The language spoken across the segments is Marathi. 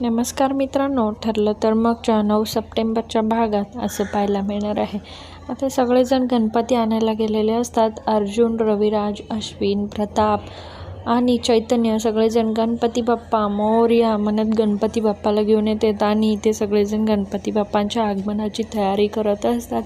नमस्कार मित्रांनो ठरलं तर मगच्या नऊ सप्टेंबरच्या भागात असं पाहायला मिळणार आहे. आता सगळेजण गणपती आणायला गेलेले असतात. अर्जुन रविराज अश्विन प्रताप आणि चैतन्य सगळेजण गणपती बाप्पा मोर्या म्हणत गणपती बाप्पाला घेऊन येतात आणि इथे सगळेजण गणपती बाप्पांच्या आगमनाची तयारी करत असतात.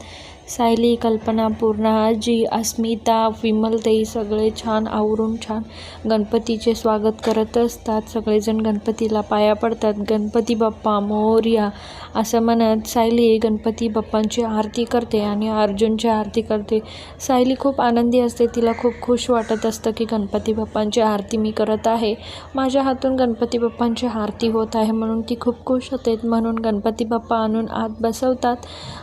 सायली कल्पना पूर्णा आजी अस्मिता विमलताई सगळे छान आवरून छान गणपतीचे स्वागत करत असतात. सगळेजण गणपतीला पाया पडतात. गणपती बाप्पा मोरया असं म्हणत सायली गणपती बाप्पांची आरती करते आणि अर्जुनची आरती करते. सायली खूप आनंदी असते. तिला खूप खुश वाटत असतं की गणपती बाप्पांची आरती मी करत आहे. माझ्या हातून गणपती बाप्पांची आरती होत आहे म्हणून ती खूप खुश होते म्हणून गणपती बाप्पा आणून आत बसवतात.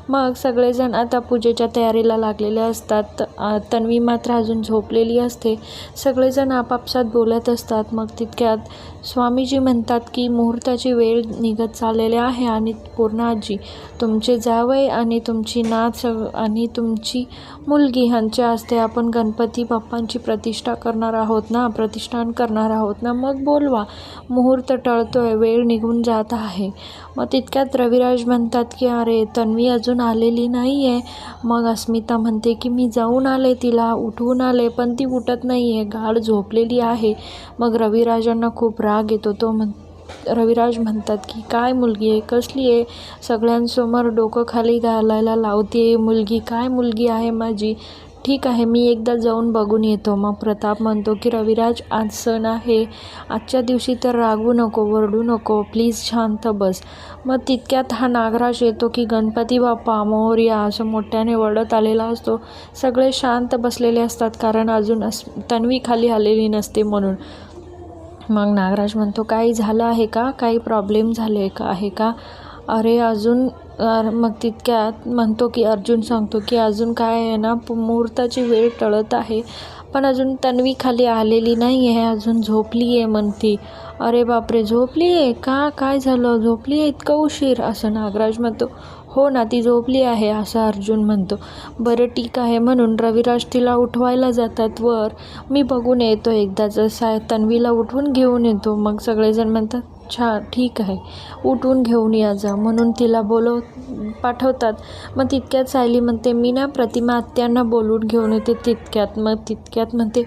मग सगळेजण आता पूजेच्या तयारीला लागलेले असतात. तन्वी मात्र अजून झोपलेली असते. सगळेजण आपापसात बोलत असतात. मग तितक्यात स्वामीजी म्हणतात की मुहूर्ताची वेळ निघत चाललेली आहे आणि पूर्ण आजी तुमचे जावई आणि तुमची नाच आणि तुमची मुलगी ह्यांच्या हस्ते आपण गणपती बाप्पांची प्रतिष्ठा करणार आहोत ना? प्रति प्रतिष्ठान करणार आहोत. ना मग बोलवा. मुहूर्त टळतोय. वेळ निघून जात आहे. मग तितक्यात रविराज म्हणतात की अरे तन्वी अजून आलेली नाही आहे मग अस्मिता म्हणते की मी जाऊन आले तिला. उठवून आले पण ती उठत नाही आहे गाढ झोपलेली आहे. मग रविराजांना खूप राग येतो. तो म्हण रविराज म्हणतात की काय मुलगी आहे? कसली आहे? सगळ्यांसमोर डोकं खाली घालायला लावते मुलगी. काय मुलगी आहे माझी? ठीक आहे मी एकदा जाऊन बघून येतो. मग प्रताप म्हणतो की रविराज आज सण आहे. आजच्या दिवशी तर रागवू नको वरडू नको. प्लीज शांत बस. मग तितक्यात हा नागराज येतो की गणपती बाप्पा मोर्या असं मोठ्याने वडत आलेला असतो. सगळे शांत बसलेले असतात कारण अजून अस तन्वी खाली आलेली नसते म्हणून. मग नागराज म्हणतो काही झालं आहे का? काही प्रॉब्लेम झाले का? आहे का? अरे अजून मग तितक्यात म्हणतो की अर्जुन सांगतो की अजून काय आहे ना मुहूर्ताची वेळ टळत आहे. पण अजून तन्वी खाली आलेली नाही आहे अजून झोपली आहे म्हणती. अरे बापरे झोपली आहे का काय झालं? झोपली आहे इतकं उशीर? असं नागराज म्हणतो. हो ना ती झोपली आहे असं अर्जुन म्हणतो. बरं ठीक आहे म्हणून रविराज तिला उठवायला जातात वर. मी बघून येतो एकदा सा तन्वीला उठवून घेऊन येतो. मग सगळेजण म्हणतात अच्छा ठीक आहे. उठून घेऊन या जा म्हणून तिला बोलव पाठवतात. मग तितक्यात सायली म्हणते मी ना प्रतिमा आत्यांना बोलून घेऊन येते तितक्यात. मग तितक्यात म्हणते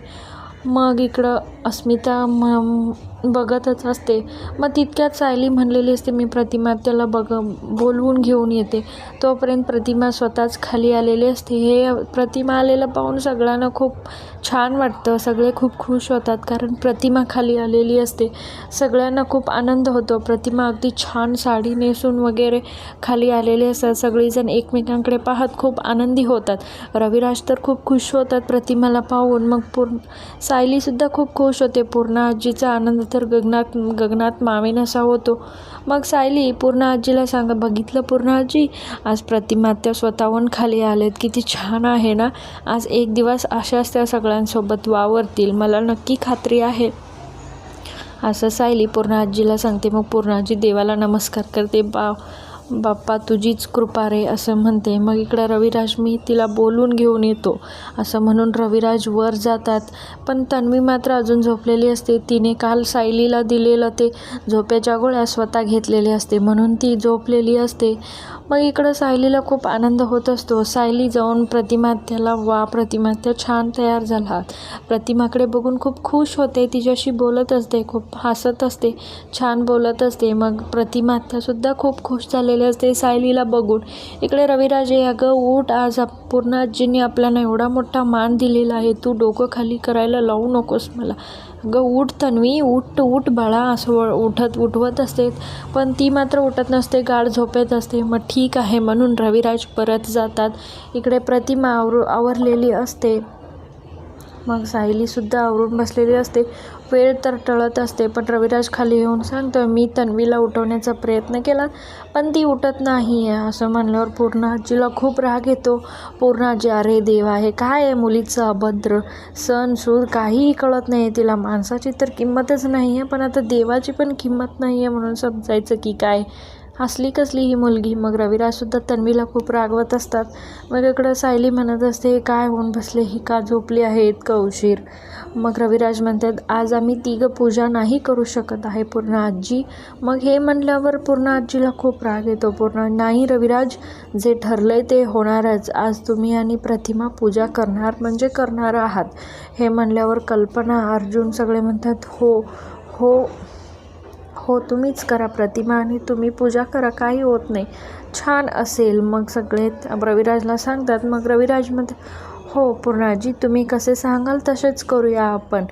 मग इकडं अस्मिता म बघतच असते. मग तितक्यात सायली म्हणलेली असते मी प्रतिमा त्याला बघ बोलवून घेऊन येते. तोपर्यंत प्रतिमा स्वतःच खाली आलेली असते. हे प्रतिमा आलेलं पाहून सगळ्यांना खूप छान वाटतं. सगळे खूप खुश होतात कारण प्रतिमा खाली आलेली असते. सगळ्यांना खूप आनंद होतो. प्रतिमा अगदी छान साडी नेसून वगैरे खाली आलेले असतात. सगळीजण एकमेकांकडे पाहत खूप आनंदी होतात. रविराज तर खूप खुश होतात प्रतिमाला पाहून. मग पूर्ण सायलीसुद्धा खूप खुश होते. पूर्ण आजीचा आनंद तर गगनात गगनात मावेन असा होतो. मग सायली पूर्ण आजीला सांगा बघितलं पूर्ण आजी? आज प्रतिमा त्या स्वतःहून खाली आलेत किती छान आहे ना? आज एक दिवस अशाच त्या सगळ्यांसोबत वावरतील. मला नक्की खात्री आहे. असं सायली पूर्ण आजीला सांगते. मग पूर्ण आजी देवाला नमस्कार करते. बा बाप्पा तुझीच कृपा रे असं म्हणते. मग इकडं रविराज मी तिला बोलून घेऊन येतो. असं म्हणून रविराज वर जातात. पण तन्वी मात्र अजून झोपलेली असते. तिने काल सायलीला दिलेलं ते झोप्याच्या गोळ्या स्वतः घेतलेले असते. म्हणून ती झोपलेली असते. मग इकडं सायलीला खूप आनंद होत असतो. सायली जाऊन प्रतिमात्याला वा प्रतिमात्या छान तयार झाला. प्रतिमाकडे बघून खूप खुश होते. तिच्याशी बोलत असते खूप हसत असते छान बोलत असते. मग प्रतिमात्यासुद्धा खूप खुश झालेली असते. सायलीला बघून. इकडे रविराजे अगं उठ. आज पूर्ण आजीने आपल्याला एवढा मोठा मान दिलेला आहे. तू डोकं खाली करायला लावू नकोस मला. अगं उठ तन्वी उठ उठ बाळा. असं उठत उठवत असते. पण ती मात्र उठत नसते. गाढ झोपेत असते. मग ठीक आहे म्हणून रविराज परत जातात. इकडे प्रतिमा आवर आवरलेली असते. मग सायलीसुद्धा आवरून बसलेली असते. वेळ तर टळत असते पण रविराज खाली येऊन सांगतो मी तन्वीला उठवण्याचा प्रयत्न केला पण ती उठत नाही आहे असं म्हणल्यावर पूर्ण आजीला खूप राग येतो. पूर्ण आजी अरे देवा आहे काय आहे मुलीचं अभद्र? सण सूर काहीही कळत नाही तिला. माणसाची तर किंमतच नाही आहे पण आता देवाची पण किंमत नाही आहे म्हणून समजायचं की काय? हसली कसली ही मुलगी. मग रविराजसुद्धा तन्वीला खूप रागवत असतात. मग इकडं सायली म्हणत असते काय होऊन बसले? ही का झोपली आहे इतकं उशीर? मग रविराज म्हणतात आज आम्ही तिघं पूजा नाही करू शकत आहे पूर्ण आजी. मग हे म्हणल्यावर पूर्ण आजीला खूप राग येतो. पूर्ण नाही रविराज जे ठरलं आहे ते होणारच. आज तुम्ही आणि प्रतिमा पूजा करणार म्हणजे करणार आहात. हे म्हणल्यावर कल्पना अर्जुन सगळे म्हणतात हो हो हो तुम्हीच करा प्रतिमा आणि तुम्ही पूजा करा काही होत नाही. छान असेल. मग सगळे रविराजला सांगतात मग रविराज म्हणते हो पूर्णाजी तुम्ही कसे सांगाल तसेच करूया आपण.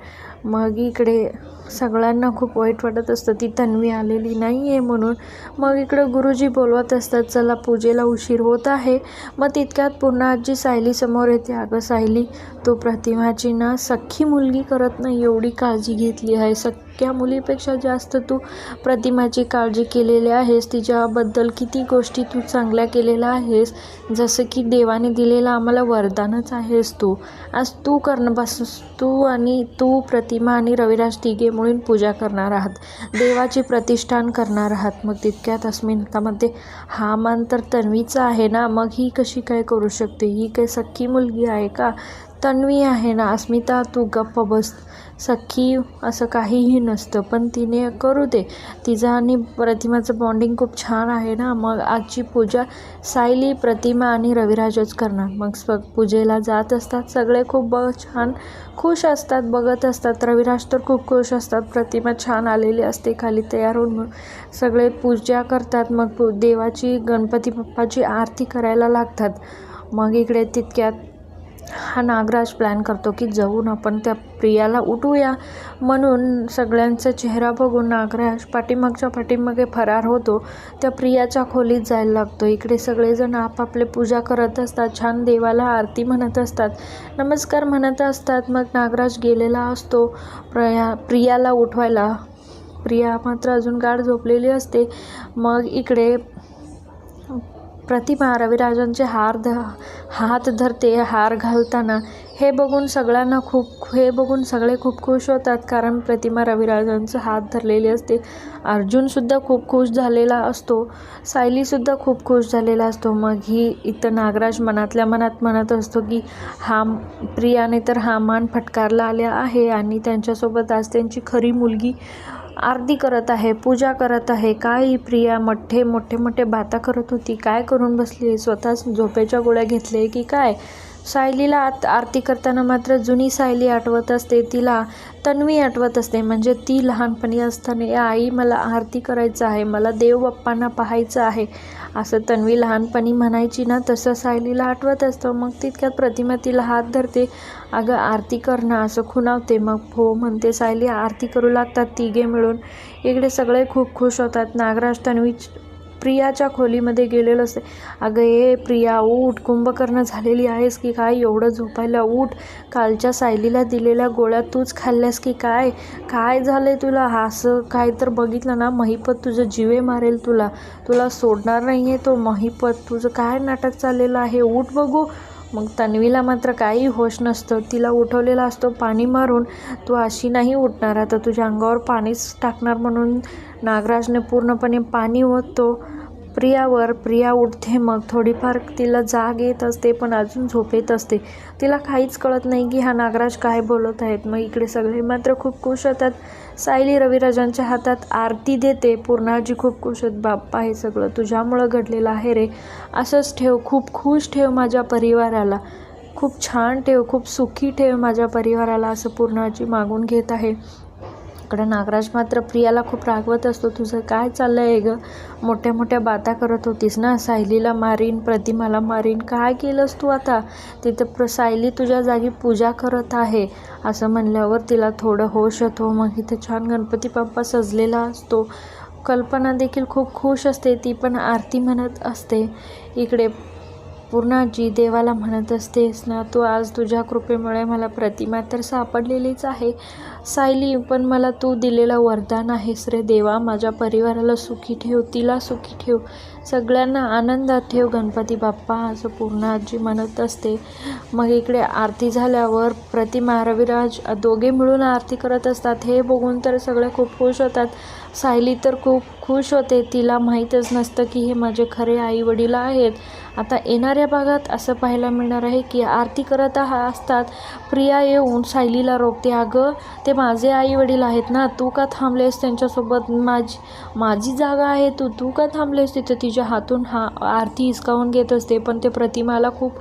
मग इकडे सगळ्यांना खूप वाईट वाटत असतं. ती तन्वी आलेली नाही आहे म्हणून मग इकडं गुरुजी बोलवत असतात चला पूजेला उशीर होत आहे. मग तितक्यात पुन्हा आजी सायली समोर येते. अगं सायली तू प्रतिमाची ना सख्खी मुलगी करत नाही एवढी काळजी घेतली आहे. सख्या मुलीपेक्षा जास्त तू प्रतिमाची काळजी केलेली आहेस. तिच्याबद्दल किती गोष्टी तू चांगल्या केलेल्या आहेस. जसं की देवाने दिलेलं आम्हाला वरदानच आहेस तू. आज तू करणं बस तू आणि तू प्रतिमा आणि रविराज तिघे म्हणून पूजा करणार आहात. देवाची प्रतिष्ठान करणार आहात. मग तितक्यात अस्मितामध्ये हा मान तर तन्वीचा आहे ना? मग ही कशी काय करू शकते? ही काही सख्खी मुलगी आहे का? तन्वी आहे ना अस्मिता तू गप्प बस. सख्खी असं काहीही नसतं पण तिने करू दे. तिचा आणि प्रतिमाचं बॉन्डिंग खूप छान आहे ना. मग आजची पूजा सायली प्रतिमा आणि रविराजच करणार. मग स्व पूजेला जात असतात. सगळे खूप ब छान खुश असतात बघत असतात. रविराज तर खूप खुश असतात. प्रतिमा छान आलेली असते खाली तयार होऊन सगळे पूजा करतात. मग देवाची गणपती बाप्पाची आरती करायला लागतात. मग इकडे तितक्यात हा नागराज प्लॅन करतो की जाऊन आपण त्या प्रियाला उठूया. म्हणून सगळ्यांचा चेहरा बघून नागराज पाठीमागच्या पाठीमागे फरार होतो. त्या प्रियाच्या खोलीत जायला लागतो. इकडे सगळेजण आपापले पूजा करत असतात. छान देवाला आरती म्हणत असतात. नमस्कार म्हणत असतात. मग नागराज गेलेला असतो प्रया प्रियाला उठवायला. प्रिया मात्र अजून गाढ झोपलेली असते. मग इकडे प्रतिमा रविराजांचे हार ध हात धरते हार घालताना. हे बघून सगळ्यांना खूप हे बघून सगळे खूप खुश होतात कारण प्रतिमा रविराजांचं हात धरलेली असते. अर्जुनसुद्धा खूप खुश झालेला असतो. सायलीसुद्धा खूप खुश झालेला असतो. मग ही इथं नागराज मनातल्या मनात म्हणत असतो की हा प्रियाने तर हा मान फटकारला आल्या आहे आणि त्यांच्यासोबत आज त्यांची खरी मुलगी आरती करत आहे पूजा करत आहे. काय ही प्रिया मठ्ठे मोठे मोठे बाता करत होती? काय करून बसली? आहे स्वतःच झोपेच्या गोळ्या घेतले की काय? सायलीला आत आरती करताना मात्र जुनी सायली आठवत असते. तिला तन्वी आठवत असते. म्हणजे ती लहानपणी असताना या आई मला आरती करायचं आहे. मला देवबाप्पांना पाहायचं आहे. असं तन्वी लहानपणी म्हणायची ना तसं सायलीला आठवत असतं. मग तितक्यात प्रतिमा तिला हात धरते. अगं आरती कर ना असं खुणावते. मग हो म्हणते. सायली आरती करू लागतात तिघे मिळून. इकडे सगळे खूप खुश होतात. नागराज तन्वी प्रियाच्या खोलीमध्ये गेलेलं असते. अगं ए प्रिया उठ. कुंभकर्ण झालेली आहेस की काय? एवढं झोपायला उठ. कालच्या सायलीला दिलेल्या गोळ्या तूच खाल्ल्यास की काय? काय झालं तुला? असं काय तर बघितलं ना? महिपत तुझं जीवे मारेल तुला. तुला सोडणार नाही आहे तो महिपत. तुझं काय नाटक चाललेलं आहे? उठ बघू. मग तन्वीला मात्र काही होश नसतं. तिला उठवलेला असतो पाणी मारून. तू अशी नाही उठणार. आता तुझ्या अंगावर पाणीच टाकणार म्हणून नागराजने पूर्णपणे पाणी ओततो. प्रियावर प्रिया उठते मग थोडीफार तिला जाग येत असते पण अजून झोप येत असते. तिला काहीच कळत नाही की हा नागराज काय बोलत आहेत. मग इकडे सगळे मात्र खूप खुश होतात. सायली रविराजांच्या हातात आरती देते. पूर्णाजी खूप खुश आहेत. बाप्पा हे सगळं तुझ्यामुळं घडलेलं आहे रे. असंच ठेव खूप खुश ठेव माझ्या परिवाराला. खूप छान ठेव खूप सुखी ठेव माझ्या परिवाराला असं पूर्णाजी मागून घेत आहे. इकडं नागराज मात्र प्रियाला खूप रागवत असतो. तुझं काय चाललं आहे गं? मोठ्या मोठ्या बाता करत होतीस ना? सायलीला मारीन प्रतिमाला मारीन. काय केलंस तू आता? तिथं प्र सायली तुझ्या जागी पूजा करत आहे. असं म्हणल्यावर तिला थोडं होश येतो. मग इथे छान गणपती बाप्पा सजलेला असतो. कल्पना देखील खूप खुश असते. ती पण आरती म्हणत असते. इकडे पूर्णाजी देवाला म्हणत असतेस ना तू आज तुझ्या कृपेमुळे मला प्रतिमा तर सापडलेलीच आहे सायली पण मला तू दिलेलं वरदान आहेस रे देवा माझ्या परिवाराला सुखी ठेव तिला सुखी ठेव. सगळ्यांना आनंदात ठेव गणपती बाप्पा असं पूर्ण आजी म्हणत असते. मग इकडे आरती झाल्यावर प्रतिमा रविराज दोघे मिळून आरती करत असतात. हे बघून तर सगळे खूप खुश होतात. सायली तर खूप खुश होते. तिला माहीतच नसतं की हे माझे खरे आईवडील आहेत. आता येणाऱ्या भागात असं पाहायला मिळणार आहे की आरती करत हा असतात. प्रिया येऊन सायलीला रोखते. अगं ते माझे आईवडील आहेत ना तू का थांबलेस त्यांच्यासोबत? माझी माझी जागा आहे तू तू का थांबलेस तिथं? तिच्या हातून हा आरती हिसकावून घेत असते. पण ते प्रतिमाला खूप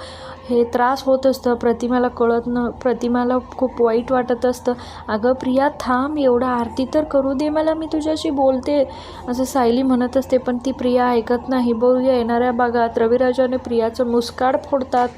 हे त्रास होत असतं. प्रतिमाला कळत न प्रतिमाला खूप वाईट वाटत असतं. अगं प्रिया थांब. एवढं आरती तर करू दे मला. मी तुझ्या तुझ्याशी बोलते असं सायली म्हणत असते पण ती प्रिया ऐकत नाही. बघूया येणाऱ्या भागात रविराजाने प्रियाचं मुस्काड फोडतात.